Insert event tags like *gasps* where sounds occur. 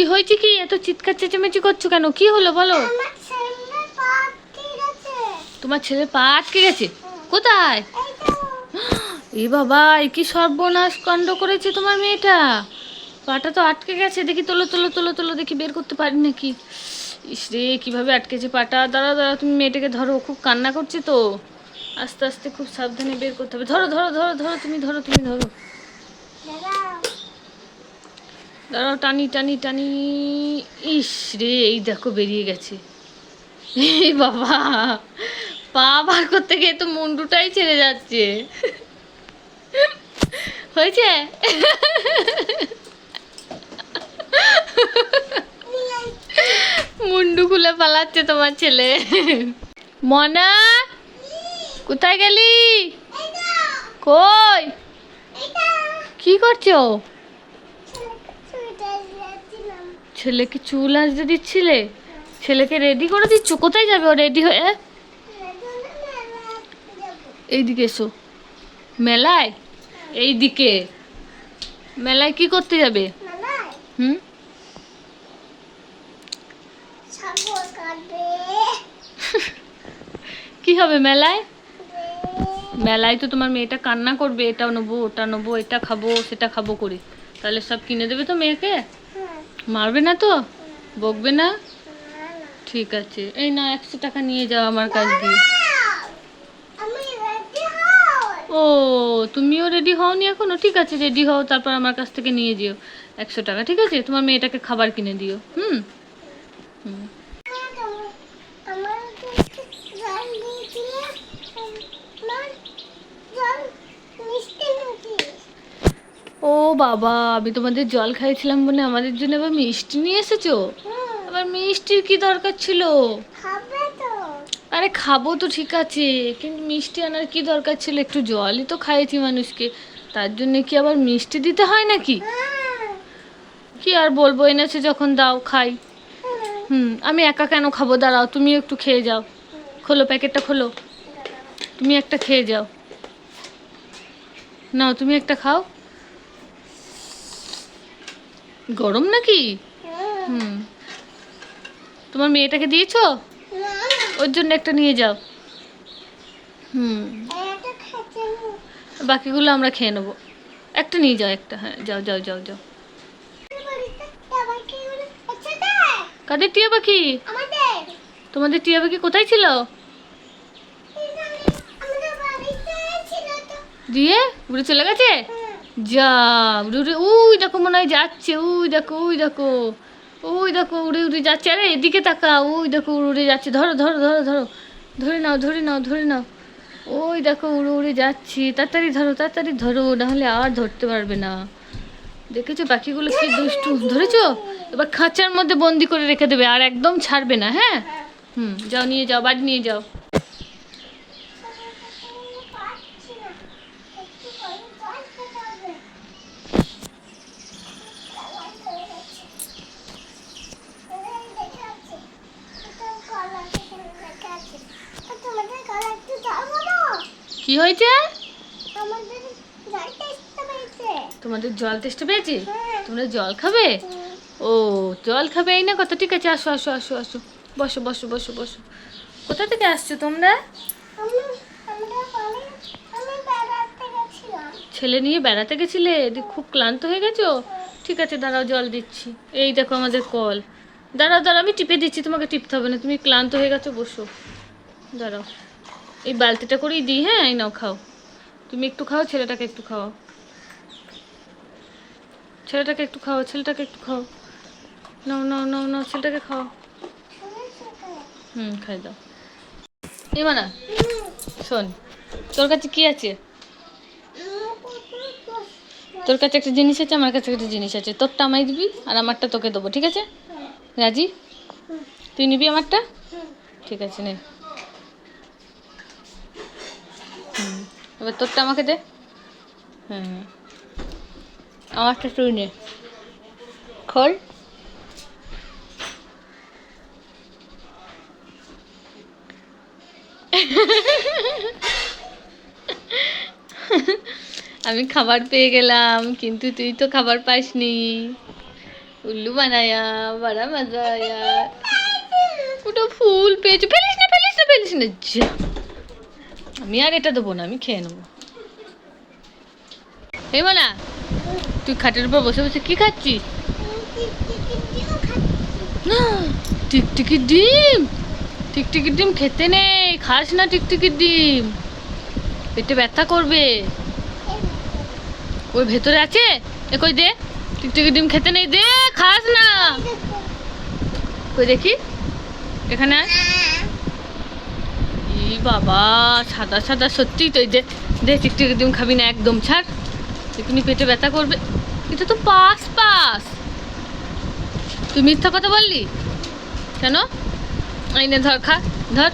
কি হয়েছে কি? এত চিৎকার চেঁচামেচি করছ কেন? কি হলো বলো? আমার ছেলে পা তোমার আটকে গেছে? কোথায়? *gasps* এ বাবা এ কি সর্বনাশ কাণ্ড করেছে তোমার মেয়েটা? পাটা তো আটকে গেছে। দেখি তোলো তোলো তোলো তোলো দেখি বের করতে পারি নাকি? ইস রে কীভাবে আটকেছে পাটা? দাঁড়া দাঁড়া তুমি মেয়েটাকে ধরো। খুব কান্না করছে তো। আস্তে আস্তে খুব সাবধানে বের করতে হবে। ধরো ধরো ধরো ধরো তুমি ধরো তুমি ধরো। দাঁড়াও টানি টানি টানি। ইস রে এই দেখো বেরিয়ে গেছে। এই বাবা পা বার করতে গিয়ে তো মুন্ডুটাই ছেড়ে যাচ্ছে। হয়েছে? মুন্ডু খুলে পালাচ্ছে তোমার ছেলে। মনা কোথায় গেলি? কই? কি করছ? ছেলেকে চুল আসতে দিচ্ছিলে? ছেলেকে রেডি করে দিচ্ছ? কোথায় যাবে ও রেডি হয়ে? এইদিকে এসো। মেলায়? এইদিকে। মেলায় কি করতে যাবে? হুম? *laughs* কি হবে মেলায়? মেলায় তো তোমার মেয়েটা কান্না করবে। এটা নেব, ওটা নেব, এটা খাব, সেটা খাব করে। তাহলে সব কিনে দেবে তো মেয়েকে? মারবে না তো? বকবে না? ঠিক আছে। এই না একশো টাকা নিয়ে যাও আমার কাছ দিয়ে। ও, তুমিও রেডি হওনি এখনও? ঠিক আছে রেডি হও, তারপর আমার কাছ থেকে নিয়ে যেও। একশো টাকা, ঠিক আছে? তোমার মেয়েটাকে খাবার কিনে দিও। হুম? হুম আমার জল দিয়েছিলে আমার জল মিষ্টি নাকি ও বাবা আমি তোমাদের জল খাইছিলাম বলে আমাদের জন্য আবার মিষ্টি নিয়ে এসেছ? আবার মিষ্টির কি দরকার ছিল? আরে খাব তো ঠিক আছে কিন্তু মিষ্টি আনার কি দরকার ছিল? একটু জলই তো খাইয়েছি মানুষকে তার জন্য কি আবার মিষ্টি দিতে হয় নাকি? কি আর বলব এনেছে যখন দাও খাই। হুম আমি একা কেন খাব? দাঁড়াও তুমি একটু খেয়ে যাও। খোলো প্যাকেটটা খোলো। তুমি একটা খেয়ে যাও। নাও তুমি একটা খাও। গরম নাকি? হুম। তোমার মেয়েটাকে দিয়েছ? ওর জন্য একটা নিয়ে যাও। হুম। বাকিগুলো আমরা খেয়ে নেব। একটা নিয়ে যাও, একটা। হ্যাঁ যাও যাও যাও যাও। কাদের টিয়া পাখি? তোমাদের টিয়া পাখি কোথায় ছিল? দিয়ে উড়ে চলে গেছে? যা, উড়ে উড়ে, উই দেখো, মনে হয় যাচ্ছে, উই দেখো উই দেখো ওই দেখো, উড়ে উড়ে যাচ্ছে। আরে, এদিকে তাকা ওই দেখো, উড়ে উড়ে যাচ্ছে। ধরো ধরো ধরো ধরো, ধরে নাও ধরে নাও ধরে নাও। ওই দেখো, উড়ে উড়ে যাচ্ছি। তাড়াতাড়ি ধরো তাড়াতাড়ি ধরো, নাহলে আর ধরতে পারবে না। দেখেছ পাখিগুলো কি দুষ্টু? ধরেছো? এবার খাঁচার মধ্যে বন্দি করে রেখে দেবে, আর একদম ছাড়বে না হ্যাঁ? হুম, যাও, নিয়ে যাও, বাড়ি নিয়ে যাও পাচ্ছি না একটু করে জল খেতে হবে জল হয়ে গেছে। এই দেখে আছে। এটা কলা এখানে লেখা আছে। আর তোমাদের কলা একটু জল বলো কি হয়েছে? আমাদের জল টেস্ট পেয়েছে তোমাদের হ্যাঁ। তোমরা জল খাবে? ও জল খাবে এই না কত ঠিক আছে আসো আসো আসো আসো। বসো বসো বসো বসো। কোথা থেকে আসছো তোমরা? ছেলে নিয়ে বেড়াতে গেছিলে? খুব ক্লান্ত হয়ে গেছো? ঠিক আছে দাঁড়াও জল দিচ্ছি। এই দেখো আমাদের কল। দাঁড়াও দাঁড়াও আমি টিপে দিচ্ছি তোমাকে টিপতে হবে না। তুমি ক্লান্ত হয়ে গেছো বসো। দাঁড়াও। এই বালতিটা করেই দিই হ্যাঁ? এই নাও, খাও। তুমি একটু খাও, ছেলেটাকে একটু খাও ছেলেটাকে একটু খাও ছেলেটাকে একটু খাও নাও নাও নাও নাও, ছেলেটাকে খাও হুম, খাই দাও। এই মানা, শোন, তোর কাছে কি আছে। তোর কাছে একটা জিনিস আছে, আমার কাছে একটা জিনিস আছে। তোরটা আমায় দিবি, আর আমারটা তোকে দেবো, ঠিক আছে? রাজি? তুই নিবি আমারটা? ঠিক আছে, নে। এবার তোরটা আমাকে দে। হ্যাঁ আমারটা তুই নে। খোল। আমি খাবার পেয়ে গেলাম কিন্তু তুই তো খাবার পাসনি। উল্লু বানায়া বড়া মজা আয়া ওটা ফুল পেয়েছে। ফেলিস না ফেলিস না ফেলিস না। যা। আমি আর এটা দেবো না, আমি খেয়ে নেব। এই মানা তুই খাটের উপর বসে বসে কি খাচ্ছিস? টিকটিকি ডিম, টিকটিকির ডিম খেতে নেই, খাস না টিকটিকির ডিম। পেটে ব্যথা করবে। ওই ভেতরে আছে? এ কই দে, টিকটিকির ডিম খেতে নেই, দে, খাস না। কই দেখি, এখানে। বাবা, সাদা সাদা, সত্যি তো যে, দে, টিকটিক একদম খাবি না একদম, ছাড়। তুমি পেটে ব্যথা করবে। এটা তো পাস পাস। তুই মিথ্যা কথা বললি? কেন? আইনে ধর, খা, ধর।